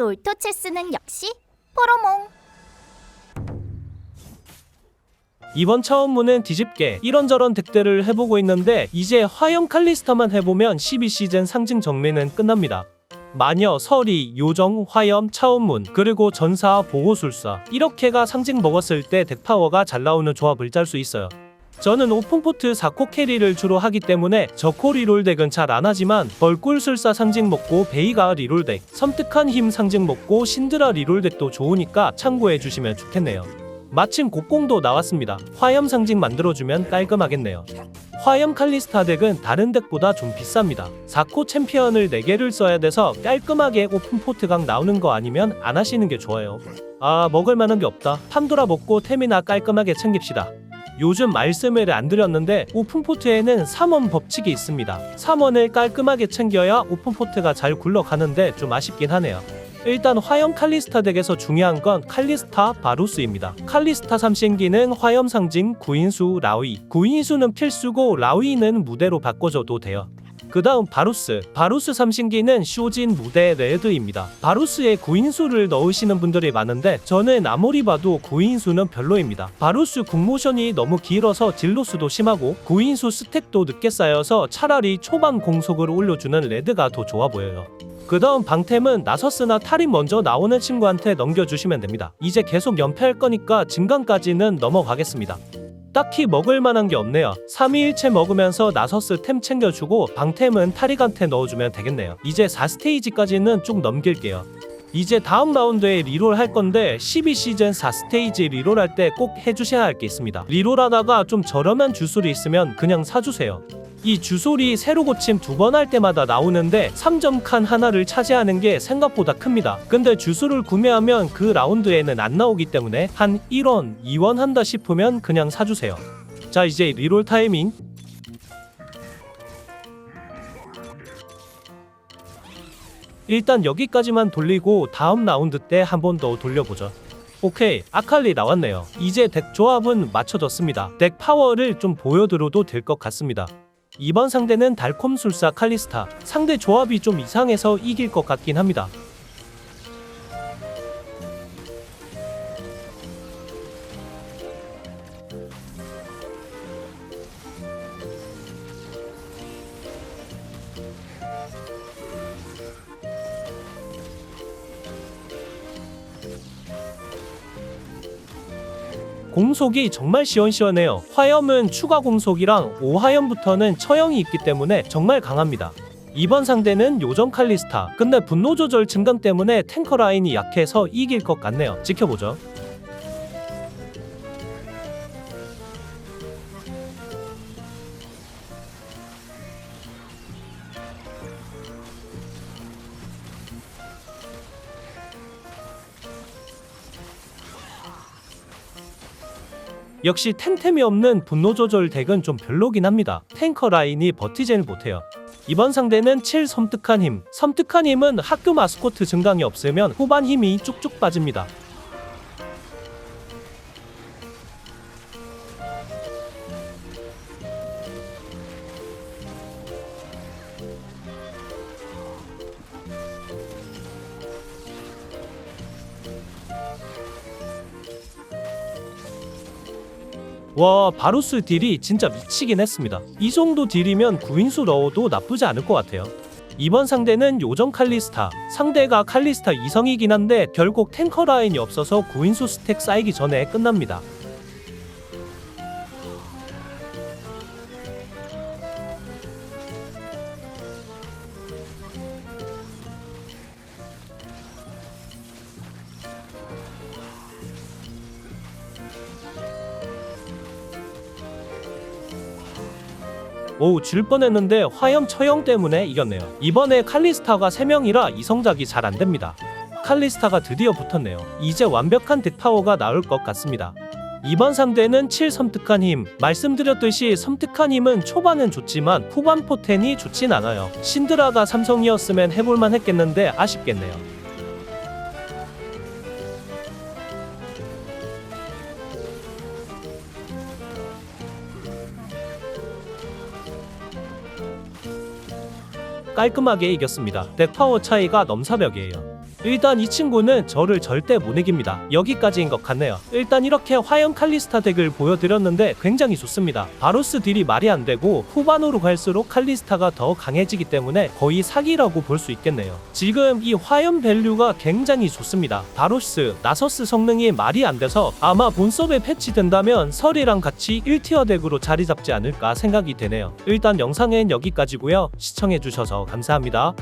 롤토 체스는 역시 포로몽. 이번 차원문은 뒤집게 이런저런 덱들을 해보고 있는데 이제 화염 칼리스타만 해보면 12시즌 상징 정리는 끝납니다. 마녀, 서리, 요정, 화염, 차원문, 그리고 전사, 보호술사 이렇게가 상징 먹었을 때 덱 파워가 잘 나오는 조합을 짤 수 있어요. 저는 오픈포트 4코 캐리를 주로 하기 때문에 저코 리롤 덱은 잘 안 하지만 벌꿀술사 상징 먹고 베이가 리롤 덱, 섬뜩한 힘 상징 먹고 신드라 리롤 덱도 좋으니까 참고해 주시면 좋겠네요. 마침 곡공도 나왔습니다. 화염 상징 만들어주면 깔끔하겠네요. 화염 칼리스타 덱은 다른 덱보다 좀 비쌉니다. 4코 챔피언을 4개를 써야 돼서 깔끔하게 오픈포트 각 나오는 거 아니면 안 하시는 게 좋아요. 아 먹을 만한 게 없다. 판도라 먹고 템이나 깔끔하게 챙깁시다. 요즘 말씀을 안 드렸는데 오픈포트에는 3원 법칙이 있습니다. 3원을 깔끔하게 챙겨야 오픈포트가 잘 굴러가는데 좀 아쉽긴 하네요. 일단 화염 칼리스타 덱에서 중요한 건 칼리스타 바루스입니다. 칼리스타 삼신기는 화염 상징 구인수 라위. 구인수는 필수고 라위는 무대로 바꿔줘도 돼요. 그 다음 바루스. 바루스 삼신기는 쇼진 무대 레드입니다. 바루스에 구인수를 넣으시는 분들이 많은데 저는 아무리 봐도 구인수는 별로입니다. 바루스 국모션이 너무 길어서 딜로스도 심하고 구인수 스택도 늦게 쌓여서 차라리 초반 공속을 올려주는 레드가 더 좋아 보여요. 그 다음 방템은 나서스나 탈이 먼저 나오는 친구한테 넘겨주시면 됩니다. 이제 계속 연패할 거니까 증강까지는 넘어가겠습니다. 딱히 먹을 만한 게 없네요. 3위일체 먹으면서 나서스 템 챙겨주고 방템은 타릭한테 넣어주면 되겠네요. 이제 4스테이지까지는 쭉 넘길게요. 이제 다음 라운드에 리롤 할 건데 12시즌 4스테이지 리롤 할 때 꼭 해주셔야 할 게 있습니다. 리롤 하다가 좀 저렴한 주술이 있으면 그냥 사주세요. 이 주솔이 새로 고침 두 번 할 때마다 나오는데 3점 칸 하나를 차지하는 게 생각보다 큽니다. 근데 주술을 구매하면 그 라운드에는 안 나오기 때문에 한 1원, 2원 한다 싶으면 그냥 사주세요. 자 이제 리롤 타이밍 일단 여기까지만 돌리고 다음 라운드 때 한 번 더 돌려보죠. 오케이 아칼리 나왔네요. 이제 덱 조합은 맞춰졌습니다. 덱 파워를 좀 보여드려도 될 것 같습니다. 이번 상대는 달콤술사 칼리스타. 상대 조합이 좀 이상해서 이길 것 같긴 합니다. 공속이 정말 시원시원해요. 화염은 추가 공속이랑 5화염부터는 처형이 있기 때문에 정말 강합니다. 이번 상대는 요정 칼리스타. 근데 분노 조절 증강 때문에 탱커 라인이 약해서 이길 것 같네요. 지켜보죠. 역시 템템이 없는 분노 조절 덱은 좀 별로긴 합니다. 탱커 라인이 버티질 못해요. 이번 상대는 7 섬뜩한 힘. 섬뜩한 힘은 학교 마스코트 증강이 없으면 후반 힘이 쭉쭉 빠집니다. 와 바루스 딜이 진짜 미치긴 했습니다. 이 정도 딜이면 구인수 넣어도 나쁘지 않을 것 같아요. 이번 상대는 요정 칼리스타. 상대가 칼리스타 이성이긴 한데 결국 탱커 라인이 없어서 구인수 스택 쌓이기 전에 끝납니다. 오우 질 뻔했는데 화염 처형 때문에 이겼네요. 이번에 칼리스타가 3명이라 이성작이 잘 안됩니다. 칼리스타가 드디어 붙었네요. 이제 완벽한 덱 파워가 나올 것 같습니다. 이번 상대는 7 섬뜩한 힘. 말씀드렸듯이 섬뜩한 힘은 초반은 좋지만 후반 포텐이 좋진 않아요. 신드라가 삼성이었으면 해볼만 했겠는데 아쉽겠네요. 깔끔하게 이겼습니다. 덱 파워 차이가 넘사벽이에요. 일단 이 친구는 저를 절대 못 이깁니다. 여기까지인 것 같네요. 일단 이렇게 화염 칼리스타 덱을 보여드렸는데 굉장히 좋습니다. 바로스 딜이 말이 안 되고 후반으로 갈수록 칼리스타가 더 강해지기 때문에 거의 사기라고 볼 수 있겠네요. 지금 이 화염 밸류가 굉장히 좋습니다. 바로스, 나서스 성능이 말이 안 돼서 아마 본섭에 패치된다면 설이랑 같이 1티어 덱으로 자리 잡지 않을까 생각이 되네요. 일단 영상은 여기까지고요. 시청해주셔서 감사합니다.